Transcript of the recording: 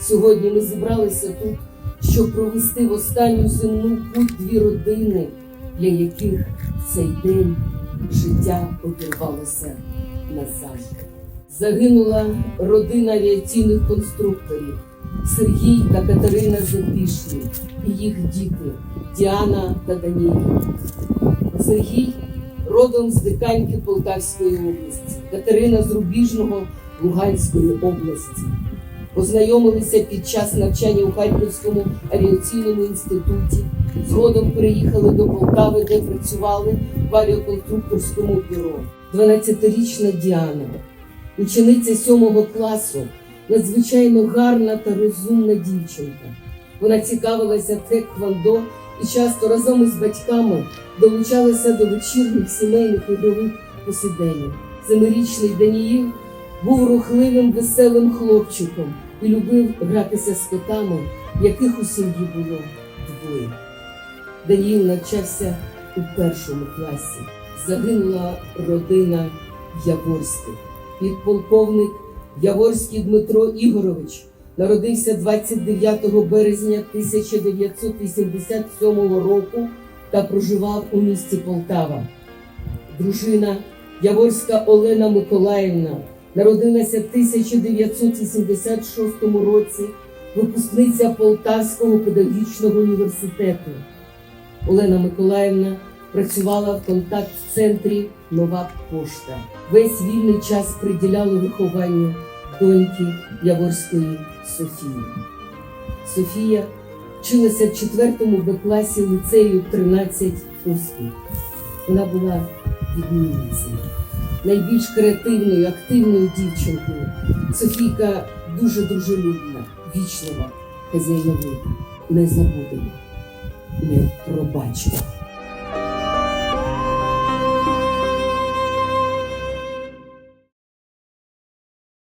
Сьогодні ми зібралися тут, щоб провести в останню земну путь дві родини, для яких цей день життя обірвалося назавжди. Загинула родина авіаційних конструкторів Сергій та Катерина Запішні і їх діти Діана та Даніїл. Сергій родом з Диканьки Полтавської області, Катерина з Рубіжного Луганської області. Познайомилися під час навчання у Харківському авіаційному інституті. Згодом переїхали до Полтави, де працювали в авіаконструкторському бюро. 12-річна Діана, учениця 7 класу, надзвичайно гарна та розумна дівчинка. Вона цікавилася тхек-квондо і часто разом із батьками долучалася до вечірніх сімейних ігрових посідень. Семирічний Даніїл був рухливим, веселим хлопчиком і любив гратися з котами, яких у сім'ї було двоє. Даніїл навчався у першому класі. Загинула родина Яворських. Підполковник Яворський Дмитро Ігорович народився 29 березня 1987 року та проживав у місті Полтава. Дружина Яворська Олена Миколаївна народилася в 1986 році, випускниця Полтавського педагогічного університету. Олена Миколаївна працювала в контакт-центрі Нова пошта. Весь вільний час приділяли вихованню доньки Яворської Софії. Софія вчилася в 4 Б класі ліцею 13 успіх. Вона була відмінницею, найбільш креативною, активною дівчинкою. Софійка дуже дружелюбна, вічлива, хазяйновита, не забудемо, не пробачимо.